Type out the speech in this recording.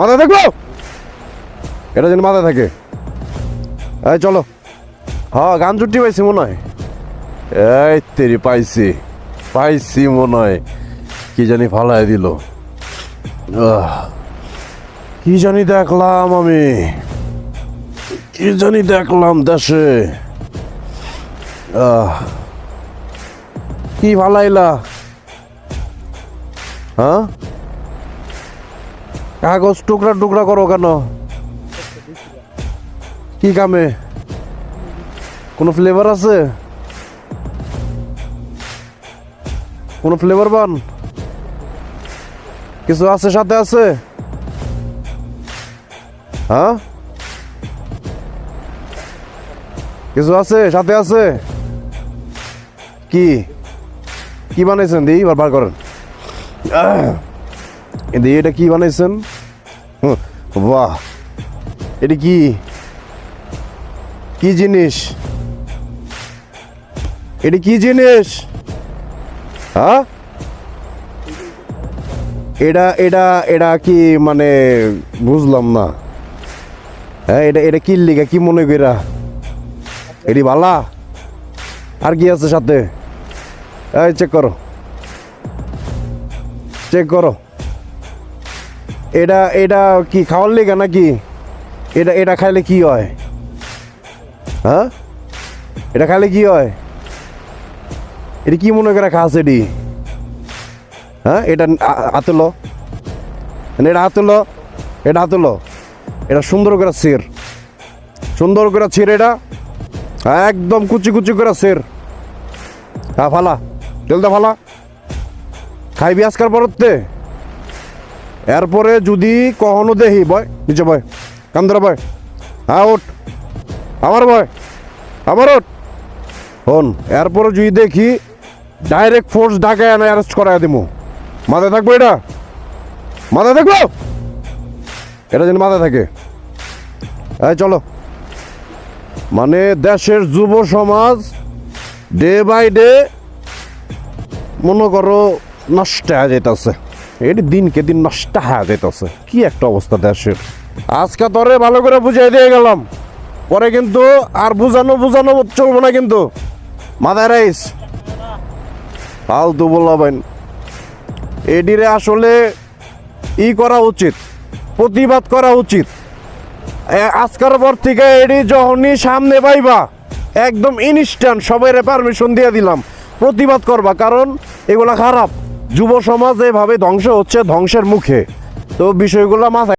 মাথায় থাকব এটা যেন মাথায় থাকে। এই, চলো। হ্যাঁ গান চুটি পাইছি মনে হয়। এই, তেরি, পাইছি। পাইছি মনে হয়। কি জানি ফালাই দিল। কি জানি দেখলাম আমি। কি জানি দেখলাম দেশে। কি ফালাইলা? হ্যাঁ? কাগজ টুকরা টুকরা করো কেন? কি কামে? কোনো ফ্লেভার আছে? কোনো ফ্লেভার বান? কিছু আছে সাথে আছে? হ্যাঁ? কিছু আছে সাথে আছে? কি? কি বানাইছেন দিই বার করেন। দি এটা কি বানাইছেন? বাহ। এটা কি? কি জিনিস? এটা কি জিনিস? হ্যাঁ? এটা এটা এটা কি মানে বুঝলাম না। হ্যাঁ এটা এটা কি লিগা? কি মনে কইরা? এটি ভালা আর কি আছে সাথে? এই চেক করো। চেক করো। এটা এটা কি খাওয়ার লিগা নাকি? এটা এটা খাইলে কি হয়? হ্যাঁ? এটা খাইলে কি হয়? এটা কি মনে করে খাস এটি? হ্যাঁ? এটা হাতে লো। এটা হাতে লো। এটা হাতে লো। এটা সুন্দর করে সের সুন্দর করে ছির এটা। হ্যাঁ একদম কুচি কুচি করে সের হ্যাঁ ফালা। তেলটা ফালা। খাইবি আজকার পরতে? এরপরে যদি কখনো দেখি, বয়, নিচে বয় কান্দরা বয় হ্যাঁ ওঠ, আমার বয়, আমার ওঠ। হন, এরপরে যদি দেখি ডাইরেক্ট ফোর্স ঢাকায় এনে অ্যারেস্ট করাই দিমু মাথায় থাকব এটা? মাথায় থাকব? এটা যেন মাথায় থাকে। হ্যাঁ চলো। মানে দেশের যুব সমাজ ডে বাই ডে মনে করো নষ্ট হয়ে যেতেছে এটি দিনকে দিন নষ্ট হয়ে যেতেছে কি একটা অবস্থা দেশের। আজকে তরে ভালো করে বুঝাই দিয়ে গেলাম। পরে কিন্তু আর বুঝানো বুঝানো চলবো না কিন্তু। মাথায় রাইস ফালতু বলবেন এডিরে আসলে ই করা উচিত, প্রতিবাদ করা উচিত। আজকের পর থেকে এডি যখনই সামনে পাইবা, একদম ইনস্ট্যান্ট সবাই পারমিশন দিয়ে দিলাম। প্রতিবাদ করবা, কারণ এগুলা খারাপ। যুব সমাজ এভাবে ধ্বংস হচ্ছে ধ্বংসের মুখে। তো বিষয়গুলো মাথায়